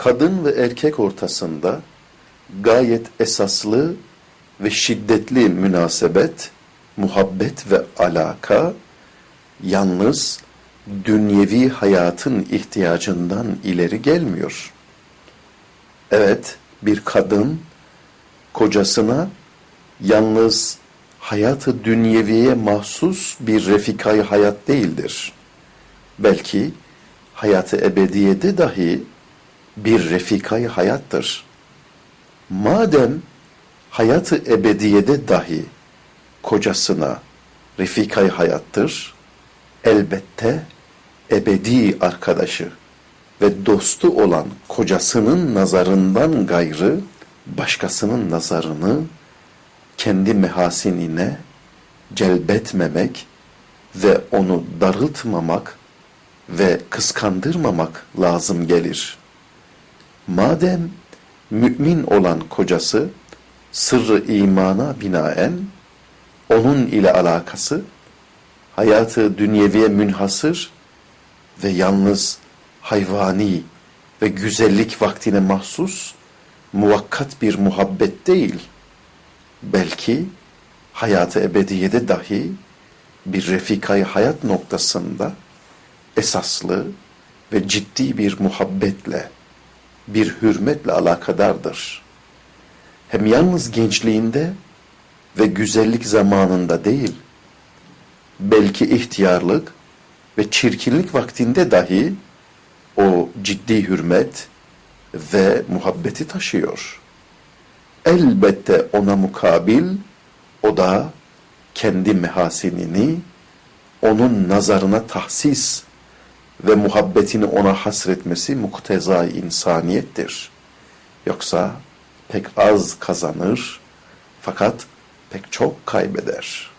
kadın ve erkek ortasında gayet esaslı ve şiddetli münasebet, muhabbet ve alaka yalnız dünyevi hayatın ihtiyacından ileri gelmiyor. Evet, bir kadın kocasına yalnız hayatı dünyeviye mahsus bir refikayı hayat değildir. Belki hayatı ebediyede dahi bir refikayı hayattır. Madem hayatı ebediyede dahi kocasına refikayı hayattır, elbette ebedi arkadaşı ve dostu olan kocasının nazarından gayrı başkasının nazarını kendi mehasinine celbetmemek ve onu darıltmamak ve kıskandırmamak lazım gelir. Madem mümin olan kocası sırrı imana binaen onun ile alakası hayatı dünyeviye münhasır ve yalnız hayvani ve güzellik vaktine mahsus muvakkat bir muhabbet değil, belki hayatı ebediyede dahi bir refikayı hayat noktasında esaslı ve ciddi bir muhabbetle, bir hürmetle alakadardır. Hem yalnız gençliğinde ve güzellik zamanında değil, belki ihtiyarlık ve çirkinlik vaktinde dahi o ciddi hürmet ve muhabbeti taşıyor. Elbette ona mukabil o da kendi mehasinini onun nazarına tahsis ve muhabbetini ona hasretmesi mukteza insaniyettir. Yoksa pek az kazanır fakat pek çok kaybeder.''